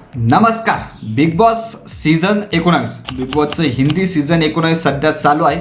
नमस्कार. Bigg Boss season एकोणावीस. Bigg बॉसचं हिंदी सीझन एकोणावीस सध्या चालू आहे.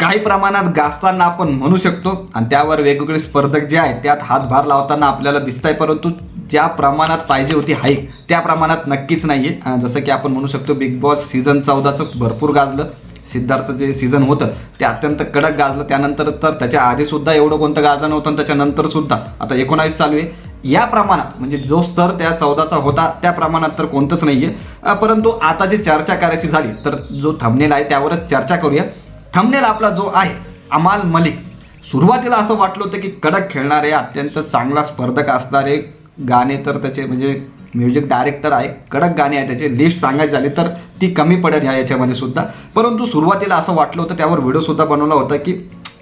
काही प्रमाणात गाजताना आपण म्हणू शकतो आणि त्यावर वेगवेगळे स्पर्धक जे आहेत त्यात हातभार लावताना आपल्याला दिसत आहे परंतु ज्या प्रमाणात पाहिजे होती हाईक त्या प्रमाणात नक्कीच नाही आहे जसं की आपण म्हणू शकतो बिग बॉस सीझन चौदाचं भरपूर गाजलं. सिद्धार्थचं जे सीझन होतं ते अत्यंत कडक गाजलं. त्यानंतर तर त्याच्या आधीसुद्धा एवढं कोणतं गाजलं नव्हतं आणि त्याच्यानंतर सुद्धा. आता एकोणावीस चालू आहे. या प्रमाणात म्हणजे जो स्तर त्या चौदाचा होता त्या प्रमाणात तर कोणतंच नाही आहे परंतु आता जी चर्चा करायची झाली तर जो थंबनेल आहे त्यावरच चर्चा करूया. थंबनेल आपला जो आहे अमाल मलिक सुरुवातीला असं वाटलं होतं की कडक खेळणारे अत्यंत चांगला स्पर्धक असणारे गाणे तर त्याचे म्हणजे म्युझिक डायरेक्टर आहे कडक गाणे आहे त्याचे लिस्ट सांगायची झाली तर ती कमी पडेल ह्या याच्यामध्ये सुद्धा. परंतु सुरुवातीला असं वाटलं होतं त्यावर व्हिडिओसुद्धा बनवला होता की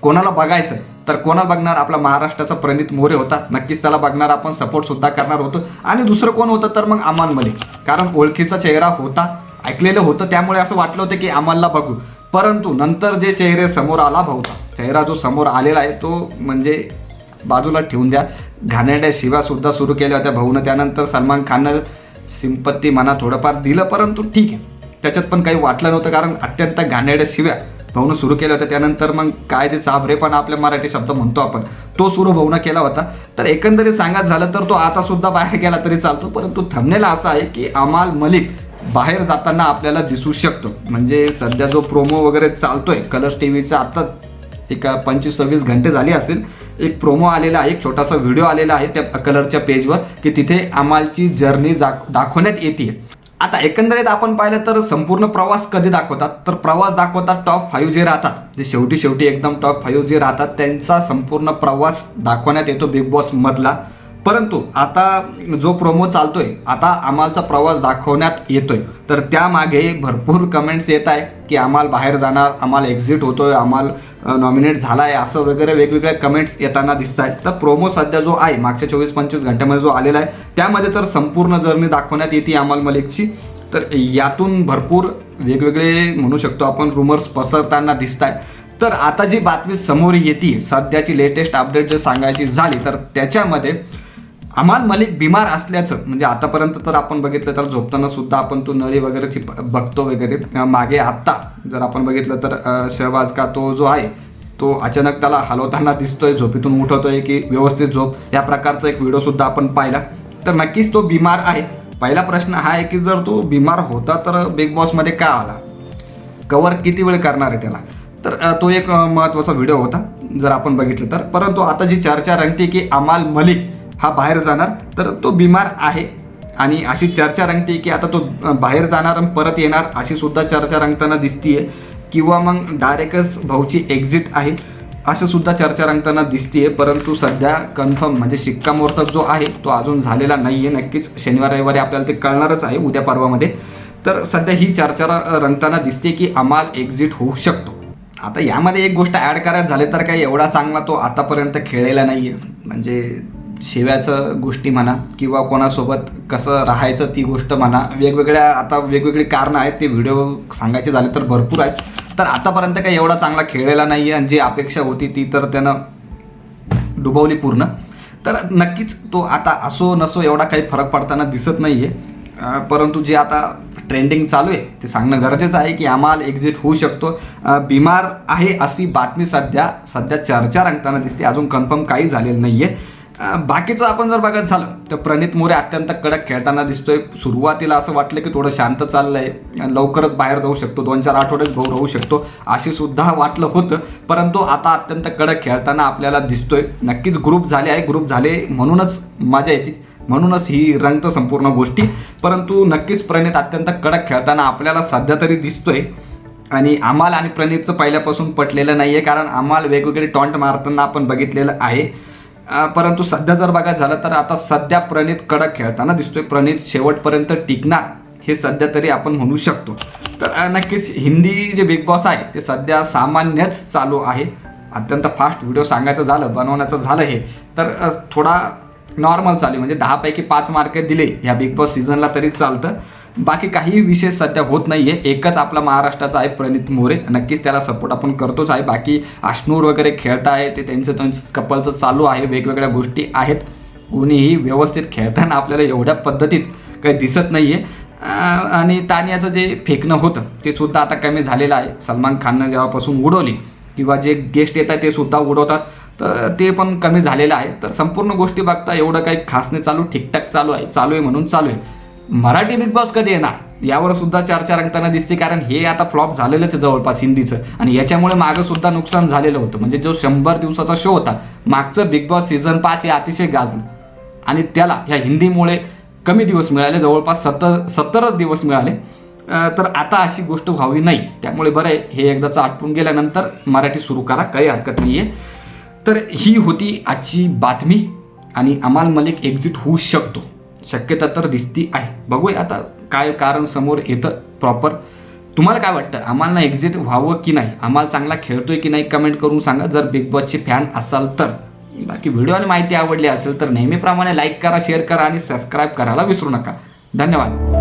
कोणाला बघायचं तर कोणा बघणार? आपला महाराष्ट्राचा प्रणित मोरे होता. नक्कीच त्याला बघणार आपण सपोर्ट सुद्धा करणार होतो. आणि दुसरं कोण होतं तर मग अमान मलिक. कारण ओळखीचा चेहरा होता ऐकलेलं होतं. त्यामुळे असं वाटलं होतं की अमानला बघू. परंतु नंतर जे चेहरे समोर आला भाऊचा चेहरा जो समोर आलेला आहे तो म्हणजे बाजूला ठेवून द्या. घाणेरड्या शिव्या सुद्धा सुरू केल्या होत्या भाऊनं. त्यानंतर सलमान खाननं सिंपत्ती म्हणा थोडंफार दिलं परंतु ठीक आहे. त्याच्यात पण काही वाटलं नव्हतं कारण अत्यंत घाणेरड्या शिव्या भाऊनं सुरू केलं होतं त्यानंतर मग काय ते चाभरेपणा आपल्या मराठी शब्द म्हणतो आपण. तो सुरू भाऊनं केला होता. तर एकंदरीत सांगायचं झालं तर तो आता सुद्धा बाहेर गेला तरी चालतो परंतु थमनेला असा आहे की अमाल मलिक बाहेर जाताना आपल्याला दिसू शकतो. म्हणजे सध्या जो प्रोमो वगैरे चालतोय कलर्स टी व्हीचा आता एक पंचवीस सव्वीस घंटे झाली असेल एक प्रोमो आलेला आहे एक छोटासा व्हिडिओ आलेला आहे त्या कलरच्या पेजवर की तिथे अमालची जर्नी दाखवण्यात येते आता एकंदरीत आपण पाहिलं तर संपूर्ण प्रवास कधी दाखवतात? तर प्रवास दाखवतात टॉप फाईव्ह जे राहतात. जे शेवटी शेवटी एकदम टॉप फाईव्ह जे राहतात त्यांचा संपूर्ण प्रवास दाखवण्यात येतो बिग बॉस मधला. परंतु आता जो प्रोमो चालतोय आता अमालचा प्रवास दाखवण्यात येतोय. तर त्यामागे भरपूर कमेंट्स येत आहे की आम्हाला बाहेर जाणार आम्हाला एक्झिट होतोय आम्हाला नॉमिनेट झाला आहे असं वगैरे वेगवेगळ्या कमेंट्स येताना दिसत आहेत. तर प्रोमो सध्या जो आहे मागच्या चोवीस पंचवीस घंट्यामध्ये जो आलेला आहे त्यामध्ये तर संपूर्ण जर्नी दाखवण्यात येते अमाल मलिकची. तर यातून भरपूर वेगवेगळे म्हणू शकतो आपण रुमर्स पसरताना दिसत आहे तर आता जी बातमी समोर येते सध्याची लेटेस्ट अपडेट जर सांगायची झाली तर त्याच्यामध्ये अमाल मलिक बिमार असल्याचं म्हणजे आतापर्यंत तर आपण बघितलं तर झोपताना सुद्धा आपण तो नळी वगैरेची बघतो वगैरे. मागे आत्ता जर आपण बघितलं तर शहबाज का तो जो आहे तो अचानक त्याला हलवताना दिसतोय झोपेतून उठवतोय की व्यवस्थित झोप. या प्रकारचा एक व्हिडिओ सुद्धा आपण पाहिला. तर नक्कीच तो बिमार आहे. पहिला प्रश्न हा आहे की जर तो बिमार होता तर बिग बॉसमध्ये का आला? कवर किती वेळ करणार आहे त्याला? तर तो एक महत्त्वाचा व्हिडिओ होता जर आपण बघितलं तर. परंतु आता जी चर्चा रंगते की अमाल मलिक हा बाहेर जाणार. तर तो बिमार आहे. आणि अशी चर्चा रंगते की आता तो बाहेर जाणार आणि परत येणार अशी सुद्धा चर्चा रंगताना दिसतीये. किंवा मग डायरेक्टच भाऊची एक्झिट आहे असं सुद्धा चर्चा रंगताना दिसतीये. परंतु सध्या कन्फर्म म्हणजे शिक्कामोर्तब जो आहे तो अजून झालेला नाही आहे नक्कीच शनिवार रविवारी आपल्याला ते कळणारच आहे उद्या पर्वामध्ये. तर सध्या ही चर्चा र- रंगताना दिसते की अमाल एक्झिट होऊ शकतो. आता यामध्ये एक गोष्ट ॲड करायला झाले तर काही एवढा चांगला तो आतापर्यंत खेळलेला नाही आहे म्हणजे शेव्याचं गोष्टी म्हणा किंवा कोणासोबत कसं राहायचं ती गोष्ट म्हणा वेगवेगळ्या आता वेगवेगळी कारणं आहेत ते व्हिडिओ सांगायचे झाले तर भरपूर आहेत. तर आतापर्यंत काही एवढा चांगला खेळलेला नाही आहे आणि जी अपेक्षा होती ती तर त्यानं डुबवली पूर्ण. तर नक्कीच तो आता असो नसो एवढा काही फरक पडताना दिसत नाही आहे परंतु जे आता ट्रेंडिंग चालू आहे ते सांगणं गरजेचं आहे की आम्हाला एक्झिट होऊ शकतो. बीमार बिमार आहे अशी बातमी सध्या सध्या चर्चा रंगताना दिसते. अजून कन्फर्म काही झालेलं नाही आहे बाकीचं आपण जर बघत झालं तर प्रणित मोरे अत्यंत कडक खेळताना दिसतोय. सुरुवातीला असं वाटलं की थोडं शांत चाललंय. लवकरच बाहेर जाऊ शकतो. दोन चार आठवडेच भाऊ राहू शकतो. अशी सुद्धा वाटलं होतं. परंतु आता अत्यंत कडक खेळताना आपल्याला दिसतोय. नक्कीच ग्रुप झाले आहे. ग्रुप झाले म्हणूनच मजा येते. म्हणूनच ही रंगतं संपूर्ण गोष्टी. परंतु नक्कीच प्रणित अत्यंत कडक खेळताना आपल्याला सध्या तरी दिसतोय. आणि आम्हाला आणि प्रणितचं पहिल्यापासून पटलेलं नाही आहे कारण आम्हाला वेगवेगळे टॉन्ट मारताना आपण बघितलेलं आहे. परंतु सध्या जर बघायचं झालं तर आता सध्या प्रणित कडक खेळताना दिसतोय. प्रणित शेवटपर्यंत टिकणार हे सध्या तरी आपण म्हणू शकतो. तर नक्कीच हिंदी जे बिग बॉस आहे ते सध्या सामान्यच चालू आहे. अत्यंत फास्ट व्हिडिओ सांगायचं झालं बनवण्याचं झालं हे. तर थोडा नॉर्मल चालू आहे. म्हणजे दहापैकी पाच मार्क दिले ह्या बिग बॉस सीझनला तरी चालतं. बाकी काही विशेष सध्या होत नाही आहे एकच आपला महाराष्ट्राचा आहे प्रणित मोरे. नक्कीच त्याला सपोर्ट आपण करतोच आहे. बाकी अश्नूर वगैरे खेळताय ते त्यांचं त्यांचं कपलचं चालू आहे. वेगवेगळ्या गोष्टी आहेत. कोणीही व्यवस्थित खेळताना आपल्याला एवढ्या पद्धतीत काही दिसत नाही आहे आणि तानियाचं जे फेकणं होतं ते सुद्धा आता कमी झालेलं आहे. सलमान खाननं जेव्हापासून उडवली किंवा जे गेस्ट येतात ते सुद्धा उडवतात. तर ते पण कमी झालेलं आहे. तर संपूर्ण गोष्टी बघता एवढं काही खास नाही चालू ठीकठाक चालू आहे. चालू आहे म्हणून चालू आहे. मराठी बिग बॉस कधी येणार? यावर सुद्धा चर्चा रंगताना दिसते कारण हे आता फ्लॉप झालेलंच आहे जवळपास हिंदीचं. आणि याच्यामुळे मागं सुद्धा नुकसान झालेलं होतं. म्हणजे जो शंभर दिवसाचा शो होता मागचं बिग बॉस सीझन पाच हे अतिशय गाजलं. आणि त्याला ह्या हिंदीमुळे कमी दिवस मिळाले जवळपास सत्तर सत्तरच दिवस मिळाले. तर आता अशी गोष्ट व्हावी नाही. त्यामुळे बरं आहे हे एकदाचं आटपून गेल्यानंतर मराठी सुरू करा काही हरकत नाही आहे तर ही होती आजची बातमी आणि अमाल मलिक एक्झिट होऊ शकतो. शक्यता तर दिसती आहे. बघूया आता काय कारण समोर येतं प्रॉपर तुम्हाला काय वाटतं? आम्हाला एक्झिट व्हावं की नाही? आम्हाला चांगला खेळतोय की नाही? कमेंट करून सांगा. जर बिग बॉसचे फॅन असाल तर. बाकी व्हिडिओ आणि माहिती आवडली असेल तर नेहमीप्रमाणे लाईक करा शेअर करा आणि सबस्क्राईब करायला विसरू नका. धन्यवाद.